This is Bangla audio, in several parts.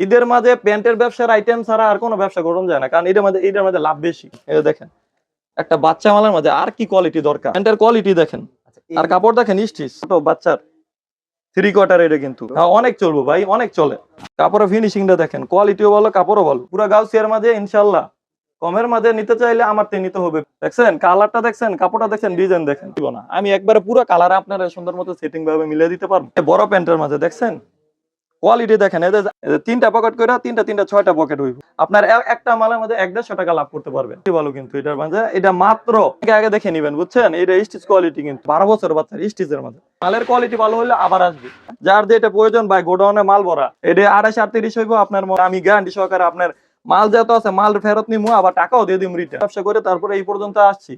ঈদের মাঝে প্যান্টের ব্যবসার আইটেম ছাড়া আর কোনো ব্যবসা করুন যায় না কারণ এটার মধ্যে এটার মধ্যে লাভ বেশি। যে দেখেন একটা বাচ্চা মালের মধ্যে আর কি কোয়ালিটি দরকার? প্যান্টের কোয়ালিটি দেখেন। আচ্ছা, আর কাপড় দেখেন স্টিচ। ছোট বাচ্চার থ্রি কোয়ার্টার এটা কিন্তু। হ্যাঁ, অনেক চলবো ভাই অনেক চলে। কাপড়ের ফিনিশিংটা দেখেন কোয়ালিটিও ভালো কাপড়ও ভালো। পুরো গাউসিয়ার মাঝে ইনশাল্লাহ কমের মাঝে নিতে চাইলে আমার তে নিতে হবে। দেখছেন কালারটা দেখছেন কাপড়টা দেখছেন ডিজাইন দেখেন। না আমি একবারে পুরো কালার আপনার সুন্দর মতো সেটিং ভাবে মিলিয়ে দিতে পারব। বড় প্যান্টের মাঝে দেখছেন? কোয়ালিটি দেখেন এদের তিনটা পকেট করে তিনটা তিনটা, ছয়টা পকেট হইব। আপনার একটা মালের মধ্যে এক দেড়শো টাকা লাভ করতে পারবেন। কি ভালো কিন্তু এটার মাঝে, এটা মাত্র, আগে দেখে নিবেন, বুঝছেন? এটা স্টিচ কোয়ালিটি কিন্তু। বারো বছর বাচ্চার স্টিচের মাঝে। মালের কোয়ালিটি ভালো হলে আবার আসবে। যার যে এটা প্রয়োজন ভাই গোডাউনে মাল ভরা। এটা আড়াইশ, আটত্রিশ হইব আপনার আমি গ্যারান্টি সহকারে আপনার মাল যত আছে, মাল ফেরত নিমু, আবার টাকাও দিয়ে দিম রিটার্ন ব্যবসা করে তারপরে এই পর্যন্ত আসছি।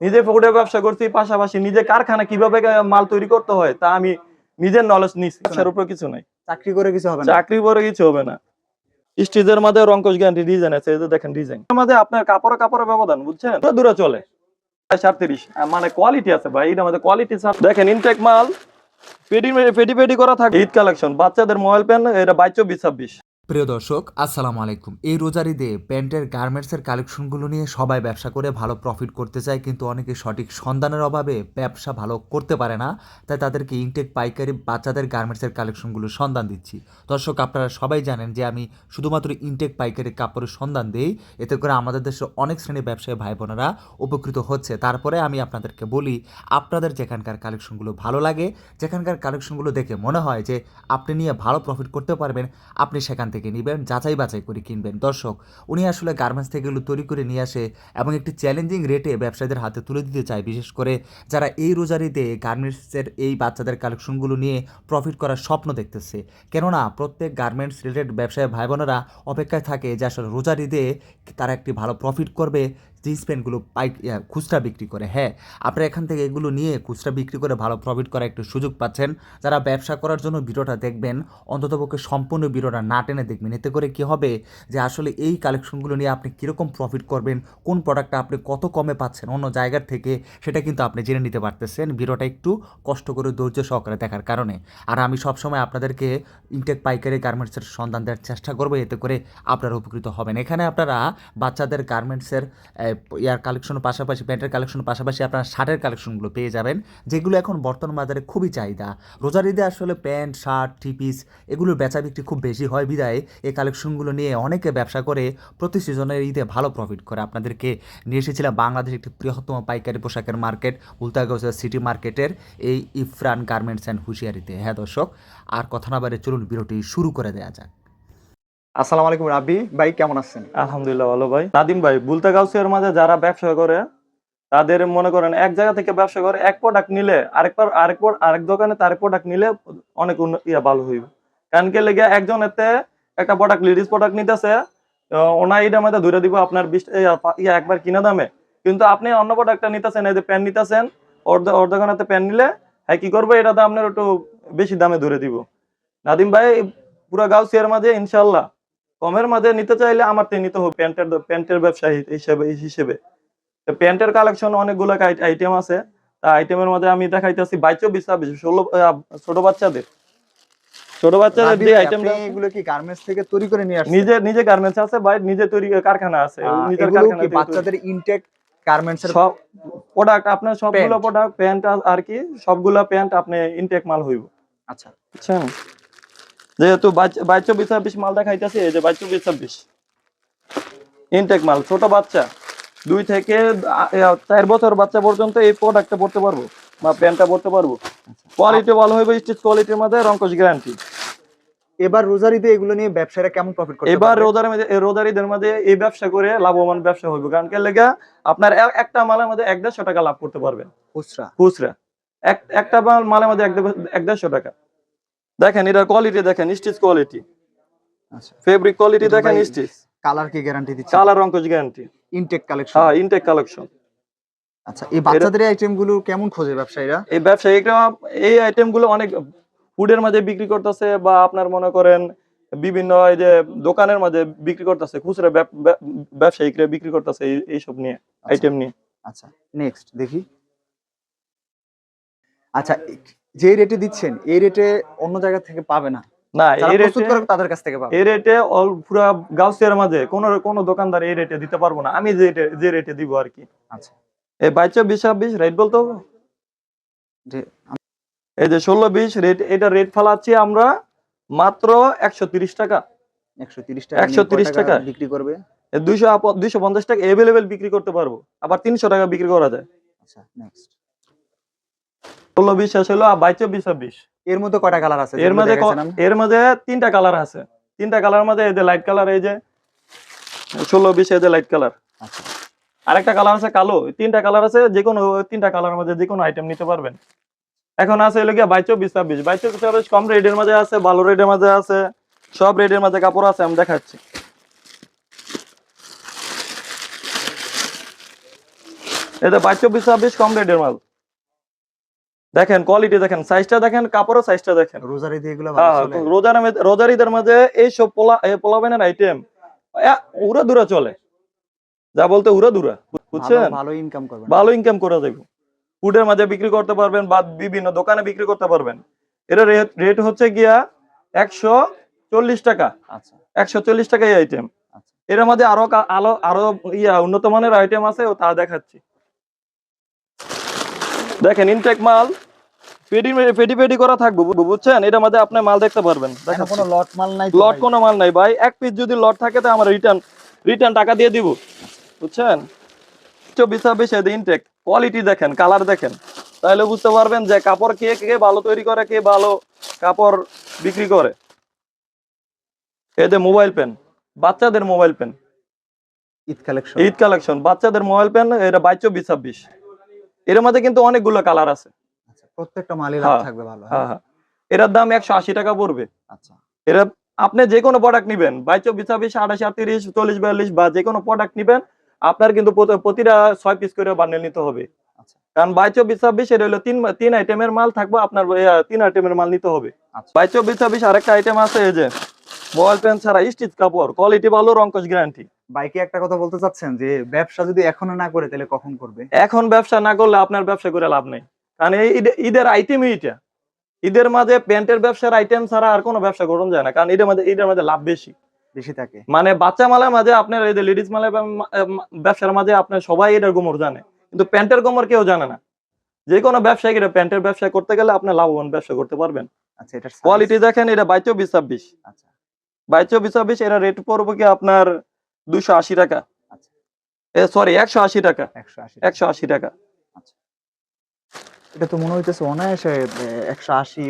নিজে ফুডে ব্যবসা করছি, পাশাপাশি নিজে কারখানা কীভাবে মাল তৈরি করতে হয়, তা আমি নিজের নলেজ নিচ্ছি উপর কিছু নাই। চাকরি করে কিছু হবে না। চাকরি করে কিছু হবে না। স্টিজের মধ্যে রঙ্কশ গ্যারান্টি ডিজাইন আছে, এই যে দেখেন ডিজাইন মধ্যে আপনার কাপড়ে কাপড়ের ব্যবধান, বুঝছেন? তো দূরে চলে। সাতত্রিশ মানে কোয়ালিটি আছে ভাই, এটার মধ্যে কোয়ালিটি দেখেন ইনটেক মাল পেডি পেডি পেডি করা থাকে। ঈদ কালেকশন বাচ্চাদের মোবাইল প্যান এটা বাইশ, চব্বিশ, ছাব্বিশ। প্রিয় দর্শক, আসসালামু আলাইকুম। এই রোজার ঈদে প্যান্টের, গার্মেন্টসের কালেকশনগুলো নিয়ে সবাই ব্যবসা করে ভালো প্রফিট করতে চায়, কিন্তু অনেকে সঠিক সন্ধানের অভাবে ব্যবসা ভালো করতে পারে না। তাই তাদেরকে ইনটেক পাইকারি বাচ্চাদের গার্মেন্টসের কালেকশনগুলো সন্ধান দিচ্ছি। দর্শক, আপনারা সবাই জানেন যে আমি শুধুমাত্র ইনটেক পাইকারি কাপড়ের সন্ধান দিই। এতে করে আমাদের দেশের অনেক শ্রেণির ব্যবসায়ী ভাই বোনেরা উপকৃত হচ্ছে। তারপরে আমি আপনাদেরকে বলি, আপনাদের যেখানকার কালেকশনগুলো ভালো লাগে, যেখানকার কালেকশনগুলো দেখে মনে হয় যে আপনি নিয়ে ভালো প্রফিট করতে পারবেন, আপনি সেখান থেকে নেবেন, যাচাই বাছাই করে কিনবেন। দর্শক, উনি আসলে গার্মেন্টস থেকে এগুলো তৈরি করে নিয়ে আসে এবং একটি চ্যালেঞ্জিং রেটে ব্যবসায়ীদের হাতে তুলে দিতে চায়। বিশেষ করে যারা এই রোজারিতে গার্মেন্টসের এই বাচ্চাদের কালেকশনগুলো নিয়ে প্রফিট করার স্বপ্ন দেখতেছে। কেননা, প্রত্যেক গার্মেন্টস রিলেটেড ব্যবসায়ী ভাই বোনেরা অপেক্ষায় থাকে যে আসলে রোজারিতে তারা একটি ভালো প্রফিট করবে জিন্স প্যান্টগুলো ইয়া, খুচরা বিক্রি করে। হ্যাঁ আপনারা এখান থেকে এগুলো নিয়ে খুচরা বিক্রি করে ভালো প্রফিট করার একটু সুযোগ পাচ্ছেন। যারা ব্যবসা করার জন্য ভিডিওটা দেখবেন অন্ততপক্ষে সম্পূর্ণ ভিডিওটা না টেনে দেখবেন। এতে করে কি হবে যে আসলে এই কালেকশনগুলো নিয়ে আপনি কীরকম প্রফিট করবেন কোন প্রোডাক্টটা আপনি কত কমে পাচ্ছেন অন্য জায়গার থেকে সেটা কিন্তু আপনি জেনে নিতে পারতেছেন। ভিডিওটা একটু কষ্ট করে ধৈর্য সহকারে দেখার কারণে। আর আমি সবসময় আপনাদেরকে ইনটেক পাইকারি গার্মেন্টসের সন্ধান দেওয়ার চেষ্টা করব। এতে করে আপনারা উপকৃত হবেন। এখানে আপনারা বাচ্চাদের গার্মেন্টসের ইয়ার কালেকশনের পাশাপাশি, প্যান্টের কালেকশনের পাশাপাশি আপনারা শার্টের কালেকশনগুলো পেয়ে যাবেন, যেগুলো এখন বর্তমান বাজারে খুবই চাহিদা। রোজার ঈদে আসলে প্যান্ট, শার্ট থ্রি পিস এগুলোর বেচা বিক্রি খুব বেশি হয় বিদায়। এই কালেকশনগুলো নিয়ে অনেকে ব্যবসা করে প্রতি সিজনের ঈদে ভালো প্রফিট করে। আপনাদেরকে নিয়ে এসেছিলাম বাংলাদেশের একটি বৃহত্তম পাইকারি পোশাকের মার্কেট উল্টাগাছা সিটি মার্কেটের এই ইফরান গার্মেন্টস অ্যান্ড হুঁশিয়ারিতে। হ্যাঁ দর্শক, আর কথা না বারে চলুন বিরতি শুরু করে দেওয়া যাক। আসসালামু আলাইকুম রাবি ভাই, কেমন আছেন? আলহামদুলিল্লাহ, ভালো ভাই। নাদিম ভাই বুলতা গাউসিয়ার মাঝে যারা ব্যবসা করে, তাদের মনে করেন এক জায়গা থেকে ব্যবসা করে, এক প্রোডাক্ট নিলে আরেকবার আরেক আরেক দোকানে তার প্রোডাক্ট নিলে অনেক ইয়া ভালো হইব। কারণ কে লেগে একজন এতে একটা প্রোডাক্ট লেডিস প্রোডাক্ট নিতেছে ওনা এইটার মধ্যে ধরে দিব আপনার বিশ ইয়া একবার কিনা দামে। কিন্তু আপনি অন্য প্রোডাক্টটা নিতেছেন, এই যে প্যান নিতেছেন, ওর দোকানেতে প্যান নিলে হ্যাঁ কি করব? এটা তো আপনার একটু বেশি দামে ধরে দিব। নাদিম ভাই, পুরো গাউসিয়ার মাঝে ইনশাল্লাহ কমের মাঝে নিতে চাইলে আমার তে নিতে হবে প্যান্টের প্যান্টের ব্যবসা হিসেবে হিসেবে। প্যান্টের কালেকশন অনেকগুলো আইটেম আছে। তা আইটেমের মধ্যে আমি দেখাইতেছি বাইশ চব্বিশ ছাব্বিশ ষোলো ছোট বাচ্চাদের। ছোট বাচ্চাদের যে ভাই, এগুলো কি গার্মেন্টস থেকে তৈরি করে নিয়ে আসছেন? নিজে নিজে গার্মেন্টস আছে নিজে তৈরি কারখানা আছে। নিজের কারখানা বাচ্চাদের ইনটেক গার্মেন্টস এর সব প্রোডাক্ট আপনার সবগুলো। প্রোডাক্ট প্যান্ট আর কি সবগুলা প্যান্ট আপনি ইনটেক মাল হইব। আচ্ছা। যেহেতু বাইশ চব্বিশ ছাব্বিশ মাল দেখাইতেছি এই যে বাইশ চব্বিশ ছাব্বিশ ইনটেক মাল ছোট বাচ্চা। দুই থেকে চার বছর বাচ্চা পর্যন্ত এই প্রোডাক্টটা পড়তে পারব বা প্যান্টটা পড়তে পারব। কোয়ালিটি ভালো হইবে স্টিচ কোয়ালিটির মধ্যে রঙ্কশ গ্যারান্টি এবার রোজার ঈদে এগুলো নিয়ে ব্যবসায়ীরা কেমন প্রফিট করতে এবার? রোজার মধ্যে রোজারিদের মধ্যে এই ব্যবসা করে লাভবান ব্যবসা হইবে কারণ কে লেগে আপনার একটা মালের মধ্যে এক দেড়শো টাকা লাভ করতে পারবেন। খুচরা। খুচরা। এক একটা মাল মালের মধ্যে এক দেড়শো টাকা। দেখেন এটার কোয়ালিটি দেখেন স্টিচ কোয়ালিটি আচ্ছা। ফেব্রিক কোয়ালিটি দেখেন স্টিচ কালার কি গ্যারান্টি দিচ্ছে? কালার অঙ্কজ গ্যারান্টি ইনটেক কালেকশন হ্যাঁ ইনটেক কালেকশন আচ্ছা এই বাচ্চাদের আইটেমগুলো কেমন খোঁজে ব্যবসায়ীরা? এই ব্যবসায়িকরা এই আইটেমগুলো অনেক ফুডের মাঝে বিক্রি করতেছে বা আপনার মনে করেন বিভিন্ন এই যে দোকানের মাঝে বিক্রি করতেছে খুচরা ব্যব- ব্যব- ব্যবসায়িকরা বিক্রি করতেছে এইসব নিয়ে আইটেম নিয়ে। আচ্ছা নেক্সট দেখি। আচ্ছা যে রেটে দিচ্ছেন এই রেটে অন্য জায়গা থেকে পাবে না। না যারা এই প্রস্তুত রেটে করে তাদের কাছ থেকে পাবে। এই রেটে অল পুরা গাউসিয়ার মাঝে কোন কোন দোকানদার এই রেটে দিতে পারব না। আমি যে যে রেটে দিব আর কি। আচ্ছা। এই বাইশ চব্বিশ ছাব্বিশ রেট বলতে হবে? যে এই যে ষোলো বিশ রেট এটা রেট ফেলাচ্ছি আমরা মাত্র একশো তিরিশ টাকা। একশো তিরিশ টাকা 130 টাকা? বিক্রি করবে? দুইশো দুইশো পঞ্চাশ টাকা এভেলেবেল বিক্রি করতে পারব। আবার তিনশো টাকা বিক্রি করা যায়। আচ্ছা নেক্সট ষোলো বিশ শেষ হলো আর বাইশ চব্বিশ ছাব্বিশ এর মধ্যে কয়টা কালার আছে? এর আপনি? এর মাঝে তিনটা কালার আছে। তিনটা কালার মাঝে এই যে লাইট কালার এই যে ষোলো বিশ এই যে লাইট কালার আচ্ছা। আরেকটা কালার আছে কালো তিনটা কালার আছে যে কোনো তিনটা কালারের মধ্যে যে কোনো আইটেম নিতে পারবেন। এখন আছে এলো গিয়া বাইশ চব্বিশ ছাব্বিশ বাইশ চব্বিশ ছাব্বিশ কম রেটের মাঝে আছে ভালো রেটের মাঝে আছে সব রেটের মাঝে কাপড় আছে আমি দেখাচ্ছি। এটা বাইশ চব্বিশ ছাব্বিশ কম রেটের মাল দেখেন কোয়ালিটি দেখেন সাইজটা দেখেন কাপড়ও সাইজটা দেখেন। রোজারি দিয়ে এগুলো হ্যাঁ, রোজার মে- রোজার ঈদের মাঝে এই সব পোলা এই পোলাবেনের আইটেম উড়া দুরা চলে। যা বলতে উড়া দুরা বুঝছেন? ভালো- ইনকাম করবেন। ভালো ইনকাম করা যাবে ফুডের মাঝে বিক্রি করতে পারবেন বা বিভিন্ন দোকানে বিক্রি করতে পারবেন। এটা রেট হচ্ছে গিয়া একশো চল্লিশ টাকা। আচ্ছা। একশো চল্লিশ টাকা এই আইটেম আচ্ছা। এর মধ্যে আরও আলো আরও ইয়া উন্নত মানের আইটেম আছে ও তা দেখাচ্ছি। দেখেন ইনটেক মাল পেডি পেডি পেডি করা থাকবে বুঝছেন? এটার মধ্যে আপনি মাল দেখতে পারবেন। দেখাচ্ছি। কোনো লট মাল নাই লট কোনো মাল নাই ভাই। এক পিস যদি লট থাকে তো আমরা রিটার্ন রিটার্ন টাকা দিয়ে দিব। বুঝছেন? চব্বিশ ছাব্বিশ ইনটেক কোয়ালিটি দেখেন কালার দেখেন। তাহলে বুঝতে পারবেন যে কাপড় কে কে ভালো তৈরি করে কে ভালো কাপড় বিক্রি করে। এই যে মোবাইল পেন বাচ্চাদের mobile pen Eid collection Eid collection বাচ্চাদের মোবাইল পেন এটা বাইশ চব্বিশ ছাব্বিশ। এর মধ্যে কিন্তু অনেকগুলো কালার আছে। আচ্ছা প্রত্যেকটা মালই লাভ হ্যাঁ, থাকবে ভালো হ্যাঁ? হ্যাঁ হ্যাঁ। এটার দাম একশো আশি টাকা পড়বে। আচ্ছা। এরা আপনি যে কোনো প্রোডাক্ট নিবেন বাইশ চব্বিশ ছাব্বিশ আঠাশ আটত্রিশ চল্লিশ বিয়াল্লিশ বা যে কোনো প্রোডাক্ট নিবেন আপনার কিন্তু প্রতিটা ছয় পিস করে বান্ডেল নিতে হবে। আচ্ছা। কারণ বাইশ চব্বিশ ছাব্বিশ এটা হলো তিন তিন আইটেমের মাল থাকবে আপনার তিন আইটেমের মাল নিতে হবে। আচ্ছা। বাইশ চব্বিশ ছাব্বিশ আরেকটা আইটেম আছে এই যে বল পেন ছাড়া স্টিচ কাপড় কোয়ালিটি ভালো রঙ্কশ গ্যারান্টি বাইকে একটা কথা বলতে চাচ্ছেন যে ব্যবসা যদি এখনও না করে তাহলে কখন করবে? এখন ব্যবসা না করলে আপনার ব্যবসা করে লাভ নেই। কারণ এই ঈদের আইটেমই এটা। ঈদের মাঝে প্যান্টের ব্যবসার আইটেম ছাড়া আর কোনো ব্যবসা করুন যায় না কারণ ঈদের মাঝে ঈদের মাঝে লাভ বেশি। বেশি থাকে। মানে বাচ্চা মালের মাঝে আপনার এই যে লেডিস মালের ব্যবসার মাঝে আপনার সবাই এটার গোমর জানে। কিন্তু প্যান্টের গোমর কেউ জানে না। যে কোনো ব্যবসায়ী এটা প্যান্টের ব্যবসা করতে গেলে আপনি লাভবান ব্যবসা করতে পারবেন। আচ্ছা এটা কোয়ালিটি দেখেন এটা চব্বিশ ছাব্বিশ। আচ্ছা। বাইশ চব্বিশ ছাব্বিশ এটা রেট পড়বে কি আপনার দুশো আশি টাকা। আচ্ছা। সরি একশো আশি টাকা। একশো আশি টাকা। এটা তো মনে হইতেছে অনায়াসে একশো আশি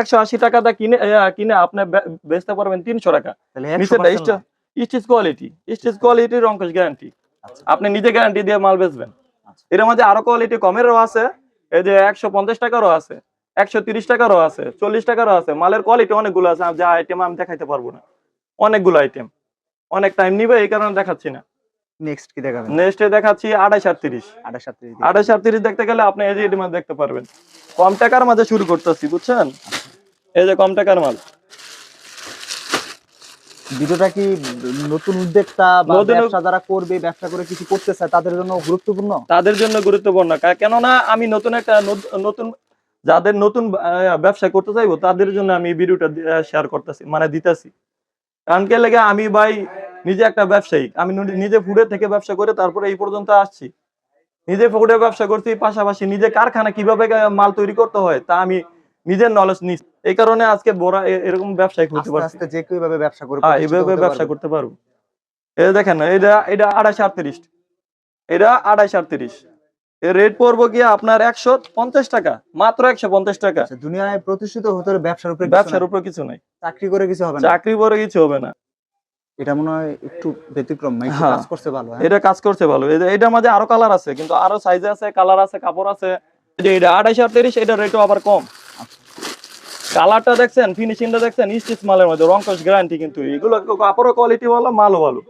একশো আশি টাকাটা কিনে কিনে আপনি বেচতে পারবেন তিনশো টাকা। তাহলে নিচেরটা 100% স্টিচ লাভ। Stitch quality stitch guarantee. আচ্ছা। আপনি নিজে গ্যারান্টি দিয়ে মাল বেচবেন। আচ্ছা। এর মধ্যে আরও কোয়ালিটি কমেরও আছে। এই যে একশো পঞ্চাশ টাকারও আছে একশো তিরিশ টাকারও আছে চল্লিশ টাকারও আছে। মালের কোয়ালিটি অনেকগুলো আছে যা আইটেম আমি দেখাইতে পারব না। অনেকগুলো আইটেম অনেক টাইম নিবে এই কারণে দেখাচ্ছি না। নেক্সট কি দেখাবেন? নেক্সটে দেখাচ্ছি আড়াইশ আটত্রিশ। আঠাশ সাতত্রিশ আড়াইশ আটত্রিশ দেখতে গেলে আপনি এই যে এটির মাঝে দেখতে পারবেন। কম টাকার মাঝে শুরু করতেছি বুঝছেন? এই যে কম টাকার মাল। ভিডিওটা কি নতুন উদ্যোক্তা বা ব্যবসা যারা করবে ব্যবসা করে কিছু করতে চায় তাদের জন্য গুরুত্বপূর্ণ? তাদের জন্য গুরুত্বপূর্ণ। কেননা আমি নতুন একটা নত- নতুন যাদের নতুন ব্যবসা করতে চাইব তাদের জন্য আমি ভিডিওটা শেয়ার করতেছি মানে দিতেছি। কারণ কে লেগে আমি ভাই নিজে একটা ব্যবসায়ী আমি নিজে ফুডের থেকে ব্যবসা করে তারপরে এই পর্যন্ত আসছি। নিজে ফুডের ব্যবসা করছি পাশাপাশি নিজে কারখানা কীভাবে মাল তৈরি করতে হয় তা আমি নিজের নলেজ নিচ্ছি এই কারণে আজকে বড় এরকম ব্যবসায়ী করতে পারছি। আস্তে যে কেউ এভাবে ব্যবসা করে হ্যাঁ এইভাবে ব্যবসা করতে পারব। এই দেখেন এটা এটা আড়াইশ আটত্রিশ। এটা আড়াইশ আটত্রিশ। রেট পড়ব কি আপনার একশো পঞ্চাশ টাকা মাত্র একশো পঞ্চাশ টাকা। আচ্ছা, দুনিয়ায় প্রতিষ্ঠিত হতে হলে ব্যবসার উপরে ব্যবসার। উপর কিছু নাই। চাকরি করে কিছু হবে না। চাকরি পরে কিছু হবে না। এটা মনে হয় একটু ব্যতিক্রম হ্যাঁ। কাজ করতে ভালো? এটা কাজ করছে ভালো। এটা- মাঝে আরও কালার আছে কিন্তু আরও সাইজ আছে কালার আছে কাপড় আছে। এটা আড়াইশ আটত্রিশ রেটও আবার কম। কালারটা দেখছেন ফিনিশিংটা দেখছেন স্টিচ মালের মধ্যে রংকশ গ্যারান্টি কিন্তু। এগুলো কাপড়ের কোয়ালিটি ভালো মালও ভালো।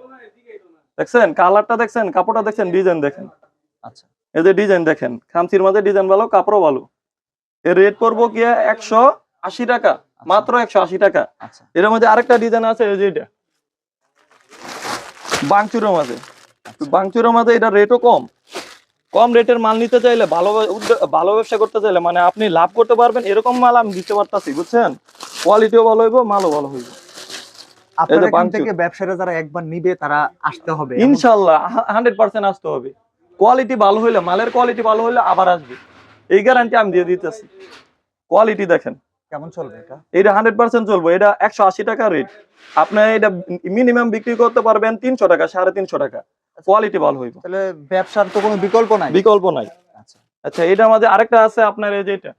দেখছেন? কালারটা দেখছেন কাপড়টা দেখছেন ডিজাইন দেখেন। আচ্ছা। এই যে ডিজাইন দেখেন খামচির মাঝে ডিজাইন ভালো কাপড়ও ভালো। এর রেট পড়ব কি একশো আশি টাকা? মাত্র একশো আশি টাকা। আচ্ছা। এর মধ্যে আরেকটা ডিজাইন আছে এই যে এটা। বাংচুরের মাঝে। বাংচুরের মাঝে এটা রেটও কম। কম রেটের মাল নিতে চাইলে ভালো ভালো ব্যবসা করতে চাইলে মানে আপনি লাভ করতে পারবেন এরকম মাল আমি দিতে পারতাছি বুঝছেন? কোয়ালিটিও ভালো হইব মালও ভালো হইব। বাংচুর। থেকে ব্যবসায়ীরা যারা একবার নিবে তারা আসতে হবে। ইনশাল্লাহ হান্ড্রেড পার্সেন্ট আসতে হবে। কোয়ালিটি ভালো হইলে মালের কোয়ালিটি ভালো হইলে আবার আসবে। এই গ্যারান্টি আমি দিয়ে দিতেছি। কোয়ালিটি দেখেন। কেমন চলবে এটা? এটা হান্ড্রেড পার্সেন্ট চলবে। এটা একশো আশি টাকা রেট আপনি এটা মিনিমাম বিক্রি করতে পারবেন তিনশো টাকা সাড়ে তিনশো টাকা। কোয়ালিটি ভালো হইব। তাহলে ব্যবসার তো কোনো বিকল্প নাই? বিকল্প নাই। আচ্ছা। আচ্ছা এটার মধ্যে আরেকটা আছে আপনার এই যে এটা।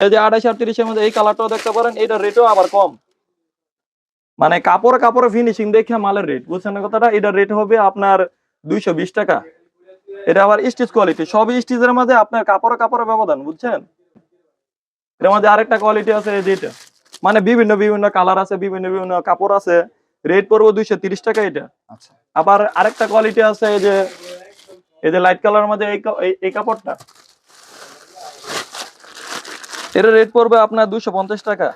এই যে আঠাশ আটত্রিশের মধ্যে এই কালারটাও দেখতে পারেন এটার রেটও আবার কম। মানে কাপড় কাপড় ফিনিশিং দেখে মালের রেট বুঝছেন কথাটা? এটার রেট হবে আপনার দুইশো বিশ টাকা। এটা আবার স্টিচ কোয়ালিটি সব স্টিচের মধ্যে আপনার কাপড় কাপড়ের ব্যবধান বুঝছেন? এর মধ্যে আরেকটা কোয়ালিটি আছে যেটা। এটা মানে বিভিন্ন বিভিন্ন কালার আছে বিভিন্ন বিভিন্ন কাপড় আছে। রেট পড়ব দুইশো তিরিশ টাকা এটা। আচ্ছা। আবার আরেকটা কোয়ালিটি আছে এই যে এই যে লাইট কালার মধ্যে এই- এই কাপড়টা। এর রেট পড়বে আপনার দুশো পঞ্চাশ টাকা।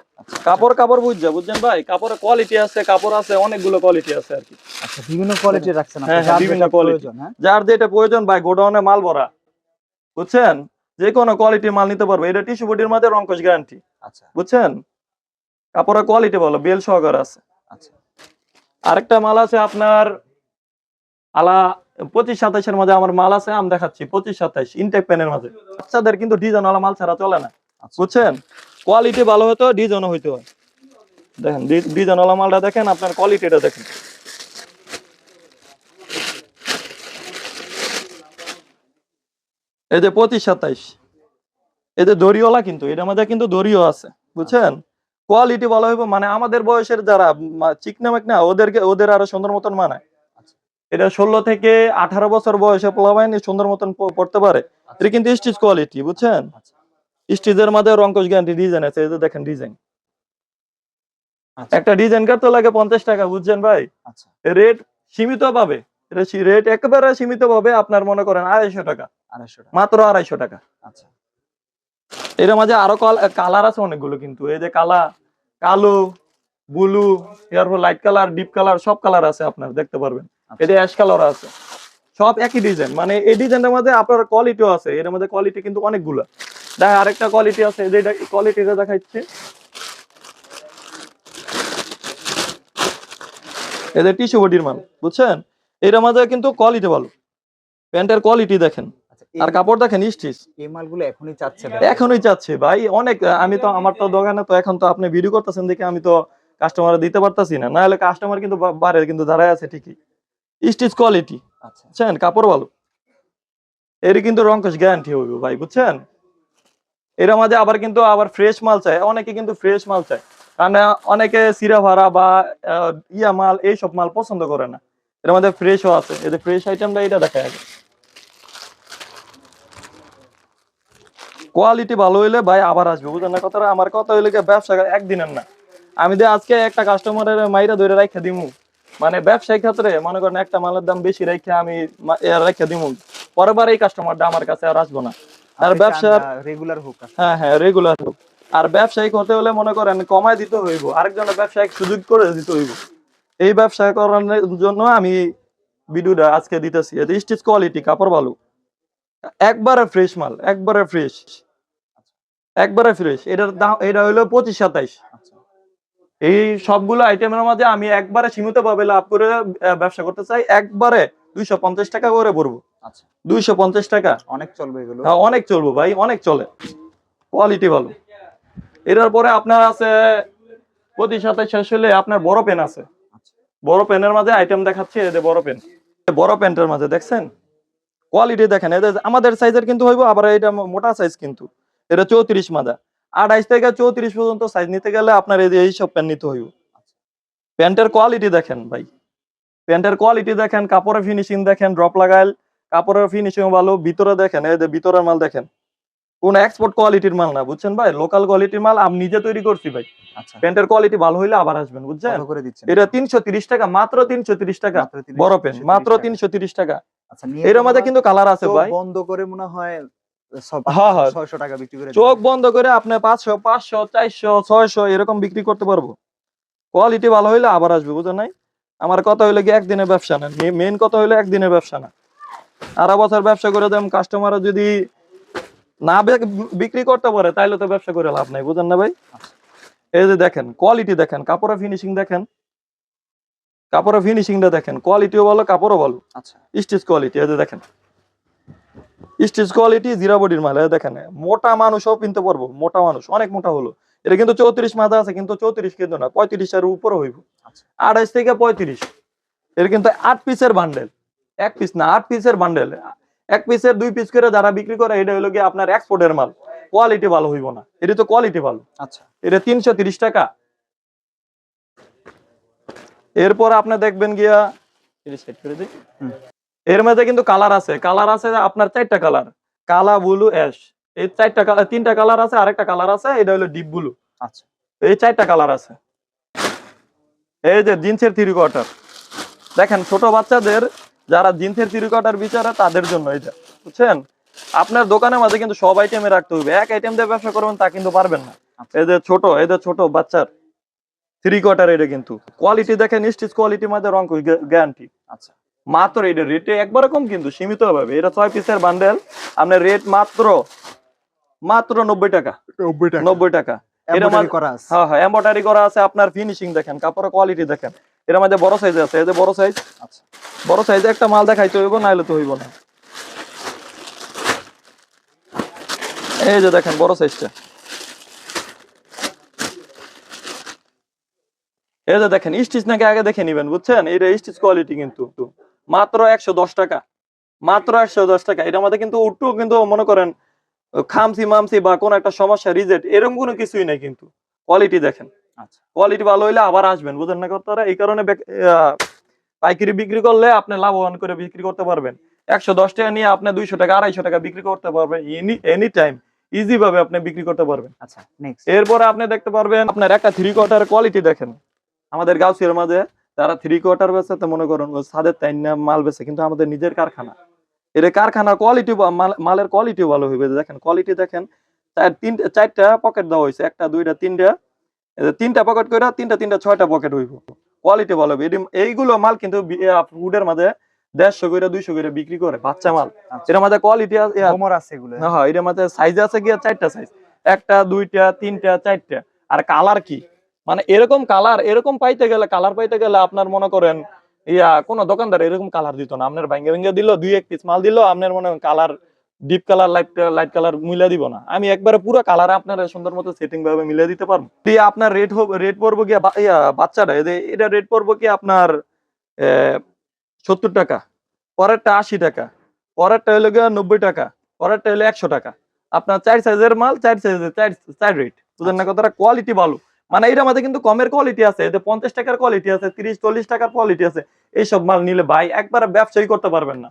কাপড় কাপড় বুঝছে বুঝছেন ভাই? কাপড়ের কোয়ালিটি আছে কাপড় আছে অনেকগুলো কোয়ালিটি আছে আর কি। আচ্ছা বিভিন্ন কোয়ালিটি রাখছেন হ্যাঁ, হ্যাঁ, বিভিন্ন। প্রয়োজন, হ্যাঁ? যার যেটা প্রয়োজন ভাই গোডাউনে মাল ভরা। বুঝছেন? যে কোনো কোয়ালিটির মাল নিতে পারবে। এটা টিস্যু বডির মধ্যে রঙ্কশ গ্যারান্টি আচ্ছা। বুঝছেন? কাপড়ের কোয়ালিটি ভালো বেল সহকারে আছে। আচ্ছা। আরেকটা মাল আছে আপনার আলা পঁচিশ সাতাইশের মাঝে আমার মাল আছে আমি দেখাচ্ছি পঁচিশ সাতাইশ ইনটেক প্যানের মাঝে বাচ্চাদের কিন্তু ডিজাইন ওয়ালা মাল ছাড়া চলে না। বুঝছেন? কোয়ালিটি ভালো হতো ডিজাইনও হইতে হয়। দেখেন ডিজাইন ওয়ালা মালটা দেখেন আপনার কোয়ালিটিটা দেখেন। এই যে পঁচিশ সাতাইশ। এই যে দড়িওয়ালা কিন্তু এটার মধ্যে কিন্তু দড়িও আছে বুঝছেন? কোয়ালিটি ভালো হইব মানে আমাদের বয়সের যারা চিকনা মাকনা ওদেরকে ওদের আরও সুন্দর মতন মানায়। এটা ষোলো থেকে আঠারো বছর বয়সে পোলাবাইন সুন্দর মতন পড়তে পারে। এটা কিন্তু স্টিচ কোয়ালিটি বুঝছেন? স্টিচের মধ্যে রঙ্কশ গ্যারান্টি ডিজাইন আছে এই যে দেখেন ডিজাইন আচ্ছা। একটা ডিজাইন করতে লাগে পঞ্চাশ টাকা বুঝছেন ভাই? আচ্ছা। রেট সীমিত পাবে এটা রেট একেবারে সীমিত পাবে আপনার মনে করেন আড়াইশো টাকা। আড়াইশো মাত্র আড়াইশো টাকা। আচ্ছা। এর মাঝে আরও কালার আছে অনেকগুলো কিন্তু। এই যে কালা কালো ব্লু এরপর লাইট কালার ডিপ কালার সব কালার আছে আপনার দেখতে পারবেন। আচ্ছা। এটা অ্যাশ কালার আছে। সব একই ডিজাইন মানে এই ডিজাইনের মধ্যে আপনার কোয়ালিটিও আছে। এর মধ্যে কোয়ালিটি কিন্তু অনেকগুলো। দেখ আরেকটা কোয়ালিটি আছে এই যে কোয়ালিটিটা দেখাচ্ছে এদের টিস্যু বডির মাল বুঝছেন? এর কিন্তু কোয়ালিটি ভালো। প্যান্টের কোয়ালিটি দেখেন। আচ্ছা আর কাপড় দেখেন স্টিচ এই মালগুলো এখনই চাচ্ছে এখনই চাচ্ছে ভাই। অনেক আমি তো আমার তো দোকানে তো এখন তো আপনি ভিডিও করতেছেন দেখে আমি তো কাস্টমার দিতে পারতাছি না। না হলে কাস্টমার কিন্তু বাড়ে কিন্তু দাঁড়ায় আছে ঠিকই। স্টিচ কোয়ালিটি আচ্ছা। কাপড় ভালো। এর কিন্তু রঙ্কশ গ্যারান্টি হবে ভাই বুঝছেন? এর মাঝে আবার কিন্তু আবার ফ্রেশ মাল চায়। অনেকে কিন্তু ফ্রেশ মাল চায়। কারণ অনেকে সিরা ভাড়া বা ইয়া মাল, এইসব মাল পছন্দ করে না। এর মধ্যে ফ্রেশও আছে। এই যে ফ্রেশ আইটেমটা এটা দেখা আগে। কোয়ালিটি ভালো হইলে ভাই আবার আসবে, বুঝলেন না কথাটা? আমার কথা হইলে কি ব্যবসা একদিনের না? আমি যে আজকে একটা কাস্টমারের মাইরা ধরে রাখা দিমু। মানে ব্যবসায়িক ক্ষেত্রে মনে করেন একটা মালের দাম বেশি রেখে আমি রাখা দিমু। পরের বার এই কাস্টমারটা আমার কাছে আর আসব না। আর ব্যবসার রেগুলার হোক হ্যাঁ হ্যাঁ রেগুলার হোক। আর ব্যবসায়িক হতে হলে মনে করেন কমায় দিতে হইব আরেকজনের ব্যবসায়িক সুযোগ করে দিতে হইব। এই ব্যবসা করানোর জন্য আমি ভিডিওটা আজকে দিতেছি। স্টিচ কোয়ালিটি কাপড় ভালো। একবারে ফ্রেশ মাল একবারে ফ্রেশ একবারে ফ্রেশ এটার দাম এটা হলো পঁচিশ সাতাইশ। আচ্ছা। এই সবগুলো আইটেমের মধ্যে আমি একবারে সীমিত ভাবে লাভ করে ব্যবসা করতে চাই একবারে দুইশো পঞ্চাশ টাকা করে পড়ব। দুইশো পঞ্চাশ টাকা? অনেক চলবে এগুলো। হ্যাঁ অনেক চলবো ভাই অনেক চলে। কোয়ালিটি ভালো। এটার পরে আপনার আছে প্রতি সাথে শেষ হলে আপনার বড় পেন আছে। আচ্ছা। বড় পেনের মাঝে আইটেম দেখাচ্ছে এদের বড় পেন বড় পেন্টের মাঝে দেখছেন? কোয়ালিটি দেখেন এদের আমাদের সাইজের কিন্তু হইব আবার এটা মোটা সাইজ কিন্তু। এটা চৌত্রিশ মাদা আঠাইশ থেকে চৌত্রিশ পর্যন্ত সাইজ নিতে গেলে আপনার এই যে এইসব প্যান্ট নিতে হইব। প্যান্টের কোয়ালিটি দেখেন ভাই। প্যান্টের কোয়ালিটি দেখেন কাপড়ের ফিনিশিং দেখেন ড্রপ লাগাইল। কাপড়ের ফিনিশিং ভালো ভিতরে দেখেন এই যে ভিতরের মাল দেখেন। কোন এক্সপোর্ট কোয়ালিটির মাল না বুঝছেন ভাই? লোকাল কোয়ালিটির মাল আমি নিজে তৈরি করছি ভাই। আচ্ছা। প্যান্টের কোয়ালিটি ভালো হইলে আবার আসবেন বুঝছেন? এটা তিনশো টাকা মাত্র তিনশো টাকা। বড় 330 মাত্র তিনশো টাকা। আচ্ছা এর মধ্যে কিন্তু কালার আছে ভাই। বন্ধ করে মনে হয় হ্যাঁ, হ্যাঁ। চোখ বন্ধ করে আপনি পাঁচশো পাঁচশো চারশো ছয়শো এরকম বিক্রি করতে পারব। কোয়ালিটি ভালো হইলে আবার আসবে বুঝো নাই? আমার কথা হইলে কি একদিনের ব্যবসা না? মেন কথা হইলে একদিনের ব্যবসা না। আড়া বছর ব্যবসা করে দেন কাস্টমার যদি না বিক্রি করতে পারে তাইলে তো ব্যবসা করে লাভ নাই বুঝেন না ভাই? এই যে দেখেন কোয়ালিটি দেখেন কাপড়ের ফিনিশিং দেখেন। কাপড়ের ফিনিশিংটা দেখেন কোয়ালিটিও ভালো কাপড়ও ভালো। আচ্ছা। স্টিচ কোয়ালিটি এই যে দেখেন। স্টিচ কোয়ালিটি জিরা বডির মাল দেখেন মোটা মানুষও কিনতে পারব মোটা মানুষ অনেক মোটা হলো। এটা কিন্তু চৌত্রিশ মাথা আছে কিন্তু চৌত্রিশ কিন্তু না পঁয়ত্রিশ এর উপরে হইব। আচ্ছা। আড়াইশ থেকে পঁয়ত্রিশ এর কিন্তু আট পিসের বান্ডেল এক পিস না আট পিসের বান্ডেল এক পিসের দুই পিস করে যারা বিক্রি করে এটা হলো গিয়ে আপনার এক্সপোর্টের মাল। কোয়ালিটি ভালো হইব না। এটা তো কোয়ালিটি ভালো। আচ্ছা। এটা তিনশো তিরিশ টাকা। এরপর আপনি দেখবেন গিয়া এটা করে দিই। এর মধ্যে কিন্তু কালার আছে। কালার আছে আপনার চারটা কালার কালা ব্লু অ্যাশ এই চারটা তিনটা কালার আছে আরেকটা কালার আছে এটা হলো ডিপ ব্লু আচ্ছা। এই চারটা কালার আছে। এই যে জিন্সের থ্রি কোয়ার্টার দেখেন ছোট বাচ্চাদের যারা জিন্সের থ্রি কোয়ার্টার বিচারে তাদের জন্য এটা বুঝছেন? আপনার দোকানের মাঝে কিন্তু সব আইটেমে রাখতে হবে। এক আইটেম দিয়ে ব্যবসা করবেন তা কিন্তু পারবেন না। আচ্ছা। এদের ছোট এদের ছোট বাচ্চার থ্রি কোয়ার্টার এটা কিন্তু। কোয়ালিটি দেখেন স্টিচ কোয়ালিটির মধ্যে রং গ্যারান্টি আচ্ছা। মাত্র এটা রেটে একবারে কম কিন্তু সীমিত ভাবে এটা ছয় পিসের বান্ডেল আপনার রেট মাত্র মাত্র নব্বই টাকা। নব্বই টাকা। নব্বই টাকা। এটা হ্যাঁ হ্যাঁ এম্বয়ডারি করা আছে আপনার ফিনিশিং দেখেন কাপড়ের কোয়ালিটি দেখেন। এর মধ্যে বড় সাইজ আছে এই যে বড় সাইজ আচ্ছা। বড় সাইজে একটা মাল দেখাইতে হইব তো হইব না। এই যে দেখেন বড় সাইজটা এই যে দেখেন স্টিচ নাকি আগে দেখে নিবেন বুঝছেন? এটা স্টিচ কোয়ালিটি কিন্তু মাত্র একশো দশ টাকা। মাত্র একশো দশ টাকা। এটার মধ্যে কিন্তু উঠু কিন্তু মনে করেন খামসি মামসি বা কোন একটা সমস্যা রিজেক্ট এরকম কোনো কিছুই নাই কিন্তু। কোয়ালিটি দেখেন। আচ্ছা। কোয়ালিটি ভালো হইলে আবার আসবেন বুঝেন না কর্তারা? এই কারণে পাইকারি বিক্রি করলে আপনি লাভবান করে বিক্রি করতে পারবেন। একশো দশ টাকা নিয়ে আপনি দুইশো টাকা আড়াইশো টাকা বিক্রি করতে পারবেন। এনি এনি টাইম ইজি ভাবে আপনি বিক্রি করতে পারবেন। আচ্ছা নেক্সট এরপরে আপনি দেখতে পারবেন আপনার একটা থ্রি কোয়ার্টার কোয়ালিটি দেখেন। আমাদের গাউসিয়ার মাঝে যারা থ্রি কোয়ার্টার বেছে তো মনে করেন ছাদের তাই না মাল বেছে কিন্তু আমাদের নিজের কারখানা। এটা কারখানা কোয়ালিটি মালের কোয়ালিটি ভালো হইবে। দেখেন কোয়ালিটি দেখেন তিনটা চারটা পকেট দেওয়া হয়েছে একটা দুইটা তিনটা। তিনটা পকেট করে তিনটা তিনটা ছয়টা পকেট হইব। কোয়ালিটি ভালো হবে এইগুলো মাল কিন্তু ফুডের মাঝে দেড়শো করে দুইশো করে বিক্রি করে বাচ্চা মাল। আচ্ছা। এটার মাঝে কোয়ালিটি আছে হ্যাঁ এটার মধ্যে সাইজ আছে গিয়া চারটা সাইজ একটা দুইটা তিনটা চারটা। আর কালার কি? মানে এরকম কালার এরকম পাইতে গেলে কালার পাইতে গেলে আপনার মনে করেন ইয়া কোন দোকানদার এরকম কালার দিত না। আপনার ভাঙ্গে ভেঙ্গে দিল দুই এক পিস মাল দিল আপনার মনে colour deep colour light light colour মিলে দিব না। আমি একবারে পুরো কালার আপনার সুন্দর মতো সেটিং ভাবে মিলে দিতে পারব। দিয়ে আপনার রেট রেট পড়ব গিয়া ইয়া, বাচ্চাটা এটা রেট পড়ব কি আপনার সত্তর টাকা পরেরটা আশি টাকা পরেরটা হলো গিয়া নব্বই টাকা পরেরটা হলো একশো টাকা। আপনার চার সাইজের মাল চার সাইজের চার চার রেট বুঝলেন না কথাটা? কোয়ালিটি ভালো। মানে এটার মধ্যে কিন্তু কমের কোয়ালিটি আছে এতে পঞ্চাশ টাকার কোয়ালিটি আছে তিরিশ চল্লিশ টাকার কোয়ালিটি আছে এইসব মাল নিলে ভাই একবারে ব্যবসায়ী করতে পারবেন না।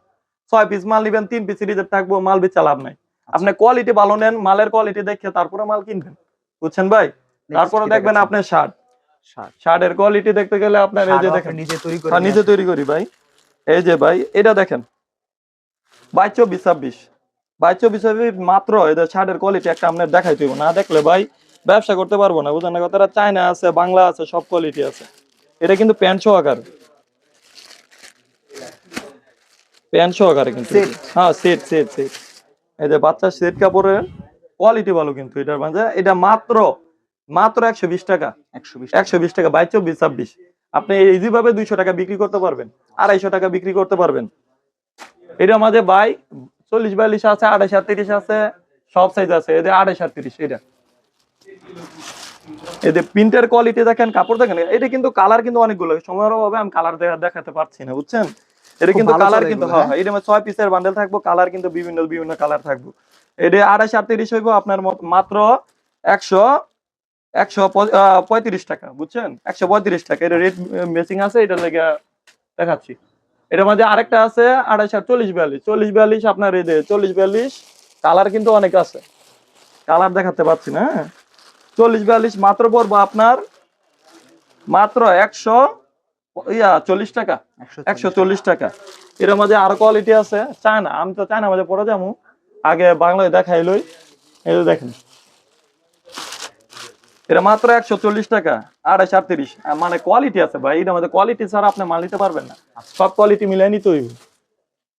ছয় পিস মাল নিবেন তিন পিস রিজার্ভ থাকব মাল বেচা লাভ নাই। আপনি কোয়ালিটি ভালো নেন মালের কোয়ালিটি দেখে তারপরে মাল কিনবেন। বুঝছেন ভাই? তারপরে দেখবেন আপনার শার্ট শার্ট শার্টের কোয়ালিটি দেখতে গেলে আপনার এই যে দেখেন নিজে তৈরি করে হ্যাঁ নিজে তৈরি করি ভাই। এই যে ভাই এটা দেখেন। বাইশ চব্বিশ ছাব্বিশ। বাইশ চব্বিশ ছাব্বিশ মাত্র এদের শার্টের কোয়ালিটি একটা আপনার দেখাই দিব না দেখলে ভাই ব্যবসা করতে পারব না বুঝলেন না? কথাটা চায়না আছে বাংলা আছে সব কোয়ালিটি আছে। এটা কিন্তু প্যান্ট সহকার। প্যান্ট সহকারে কিন্তু। হ্যাঁ সেট সেট সেট এই যে বাচ্চার সেট কাপড়ের কোয়ালিটি ভালো কিন্তু এটার মাঝে। এটা মাত্র মাত্র একশো বিশ টাকা। একশো বিশ টাকা। বাইশ চব্বিশ ছাব্বিশ। আপনি ইজি ভাবে দুইশো টাকা বিক্রি করতে পারবেন আড়াইশো টাকা বিক্রি করতে পারবেন। এটার মাঝে বাই চল্লিশ বিয়াল্লিশ আছে আড়াইশ তিরিশ আছে সব সাইজ আছে। এদের আড়াইশ তিরিশ এটা। এদের প্রিন্টের কোয়ালিটি দেখেন কাপড় দেখেন এটা কিন্তু কালার কিন্তু অনেকগুলো। সময়ের অভাবে আমি কালার দেখাতে পারছি না বুঝছেন? এটা কিন্তু কালার কিন্তু হ্যাঁ হ্যাঁ? এটা ছয় পিসের বান্ডেল থাকব কালার কিন্তু বিভিন্ন বিভিন্ন কালার থাকব। এটা আড়াইশ তিরিশ হইব আপনার মাত্র একশো একশো পঁয়ত্রিশ টাকা বুঝছেন? একশো পঁয়ত্রিশ টাকা। এটা রেট মেসিং আছে এটা লেগে দেখাচ্ছি। এটার মধ্যে আরেকটা আছে আড়াইশ চল্লিশ বিয়াল্লিশ। চল্লিশ বিয়াল্লিশ আপনার এই চল্লিশ বিয়াল্লিশ কালার কিন্তু অনেক আছে। কালার দেখাতে পাচ্ছি না হ্যাঁ? চল্লিশ বিয়াল্লিশ মাত্র পড়ব আপনার মাত্র একশো ইয়া চল্লিশ টাকা। একশো চল্লিশ টাকা। এর মধ্যে আরও কোয়ালিটি আছে। চায়না আমি তো চায়না মাঝে পরে যাব। আগে বাংলায় দেখাইলই এই যে দেখেন। এটা মাত্র একশো চল্লিশ টাকা আড়াইশ আটত্রিশ। মানে কোয়ালিটি আছে ভাই। এটার মধ্যে কোয়ালিটি ছাড়া আপনি মাল নিতে পারবেন না। সব কোয়ালিটি মিলাই নিতে হইব।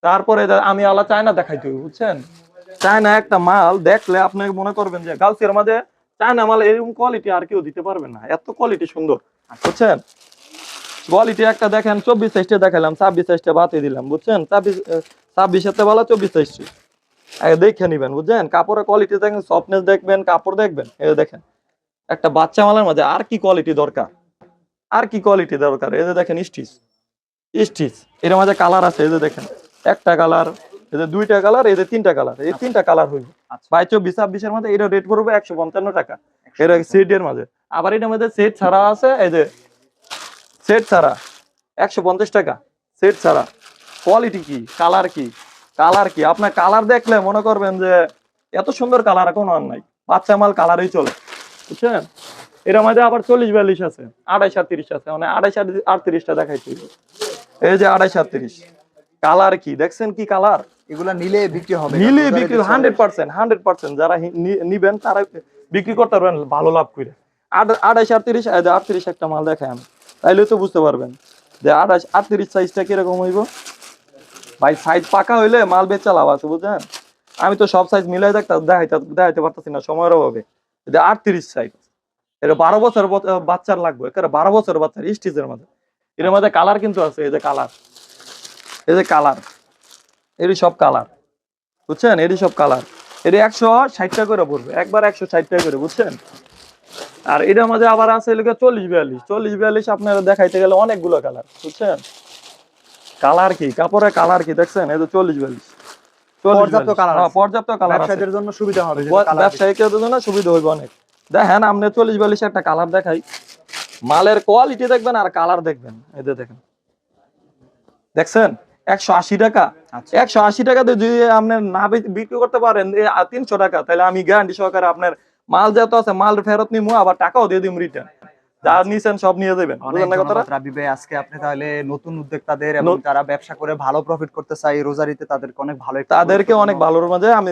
তারপরে আমি আলা চায়না দেখাইতে হইব বুঝছেন? চায়না একটা মাল দেখলে আপনি মনে করবেন যে গাউসিয়ার মাঝে চায়না মাল এরকম কোয়ালিটি আর কেউ দিতে পারবে না। এত কোয়ালিটি সুন্দর। বুঝছেন? কোয়ালিটি একটা দেখেন, চব্বিশ সাইজটা দেখালাম, ছাব্বিশ সাইজটা বাতিয়ে দিলাম, বুঝছেন? ছাব্বিশ ছাব্বিশের বলা চব্বিশ সাইজটি দেখে নিবেন, বুঝছেন? কাপড়ের কোয়ালিটি দেখেন সফটনেস দেখবেন, কাপড় দেখবেন। এই দেখেন, একটা বাচ্চা মালের মাঝে আর কি কোয়ালিটি দরকার? আর কি কোয়ালিটি দরকার? যে দেখেন স্টিচ স্টিচ এর মাঝে কালার আছে যে দেখেন, একটা কালার এদের দুইটা কালার এদের তিনটা কালার এই তিনটা কালার হইবে। আচ্ছা। বাই চব্বিশ ছাব্বিশের মধ্যে এটা রেট পড়বে একশো পঞ্চান্ন টাকা। এর সেট এর মাঝে। আবার এটার মধ্যে সেট ছাড়া আছে এই যে সেট ছাড়া। একশো পঞ্চাশ টাকা। সেট ছাড়া। কোয়ালিটি কি? কালার কি? কালার কি? আপনার কালার দেখলে মনে করবেন যে এত সুন্দর কালার কোনো আর নাই। বাচ্চা মাল কালারই চলে। বুঝছেন? এর মধ্যে আবার চল্লিশ বিয়াল্লিশ আছে। আড়াইশ আটত্রিশ আছে। মানে আড়াইশ আটত্রিশটা দেখাইছি। এই যে আড়াইশ আটত্রিশ। কালার কি? দেখছেন কি কালার? এগুলা নিলে বিক্রি হবে নিলে বিক্রি ঈদের হান্ড্রেড সময়। পার্সেন্ট হান্ড্রেড পার্সেন্ট যারা নিবেন তারা বিক্রি করতে পারবেন ভালো লাভ করে। আট- আড়াইশ আটত্রিশ এই যে আটত্রিশ একটা মাল দেখাই আমি তাইলে তো বুঝতে পারবেন যে আড়াইশ আটত্রিশ সাইজটা কীরকম হইব? ভাই সাইজ পাকা হইলে মাল বেচা লাভ আছে বুঝছেন? আমি তো সব সাইজ মিলাই দেখতে দেখাইতে দেখাইতে পারতেছি না সময়ের অভাবে। যে আটত্রিশ সাইজ এটা বারো বছর বাচ্চার লাগবে। বারো বছর বাচ্চার স্টিচের মধ্যে। এর মধ্যে কালার কিন্তু আছে এই যে কালার। এই যে কালার এরই সব কালার বুঝছেন? এরই সব কালারের একশো ষাট টাকা করে পড়বে একবার একশো ষাট টাকা করে বুঝছেন? আর এটার মাঝে আবার আছে এলাকা চল্লিশ বিয়াল্লিশ। চল্লিশ বিয়াল্লিশ আপনারা দেখাইতে গেলে অনেকগুলো কালার বুঝছেন? কালার কি? কাপড়ের কালার কি দেখছেন? এই তো চল্লিশ বিয়াল্লিশ। পর্যাপ্ত হ্যাঁ, আছে। পর্যাপ্ত কালার আছে। ব্যবসায়ীদের জন্য সুবিধা হবে যদি ব- colour ব্যবসায়িকের জন্য সুবিধা হইবে অনেক। দেখেন আপনি চল্লিশ বিয়াল্লিশ একটা কালার দেখাই। মালের কোয়ালিটি দেখবেন আর কালার দেখবেন। এই যে দেখেন। দেখছেন? একশো আশি টাকা। আচ্ছা। একশো আশি টাকাতে যদি আপনি না বিক্রি করতে পারেন তিনশো টাকা তাহলে আমি গ্যারান্টি সহকারে আপনার মাল যত আছে মাল ফেরত নিমু আবার টাকাও দিয়ে দিম রিটার্ন যা নিছেন সব নিয়ে যাবেন অনেক বুঝলেন না কথাটা? ধন্যবাদ রাবি ভাই আজকে আপনি তাহলে নতুন উদ্যোক্তাদের এবং যারা ব্যবসা করে ভালো প্রফিট করতে চায় এই রোজারিতে তাদেরকে অনেক ভালো তাদেরকে অনেক ভালোর মাঝে আমি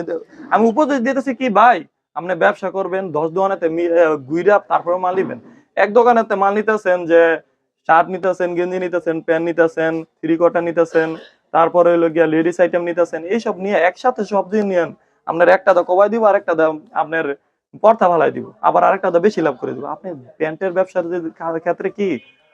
আমি উপদেশ দিতেছি কি ভাই আপনি ব্যবসা করবেন দশ দোকানেতে আহ, গুইরা তারপরে মাল নিবেন। এক দোকানেতে মাল নিতেছেন যে শার্ট নিতেছেন, গেঞ্জি নিতেছেন, প্যান্ট নিতেছেন থ্রি কোয়ার্টার নিতেছেন, তারপরে হলো গিয়া লেডিস আইটেম নিতেছেন, এইসব নিয়ে একসাথে সব দিয়ে নিয়েন, আপনার একটা দা কবাই দিব আর একটা দা আপনার পর্থা ভালাই দিব, আবার আরেকটা দা বেশি লাভ করে দিব। আপনি প্যান্টের ব্যবসার ক্ষেত্রে কি?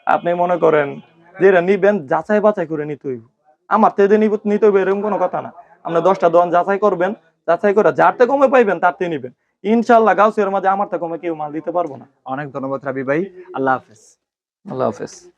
আপনি মনে করেন যে এটা নিবেন, যাচাই বাছাই করে নিতে হইব। আমার তেদে নিব নিতে হইবে এরকম কোনো কথা না। আপনি দশটা দোকান যাচাই করবেন, যাচাই করে যার থেকে কমে পাইবেন, তার থেকে নিবেন। ইনশাল্লাহ গাউসের মাঝে আমার থেকে কমে কেউ মাল দিতে পারব না। অনেক ধন্যবাদ রাবি ভাই। আল্লাহ হাফেজ। আল্লাহ হাফেজ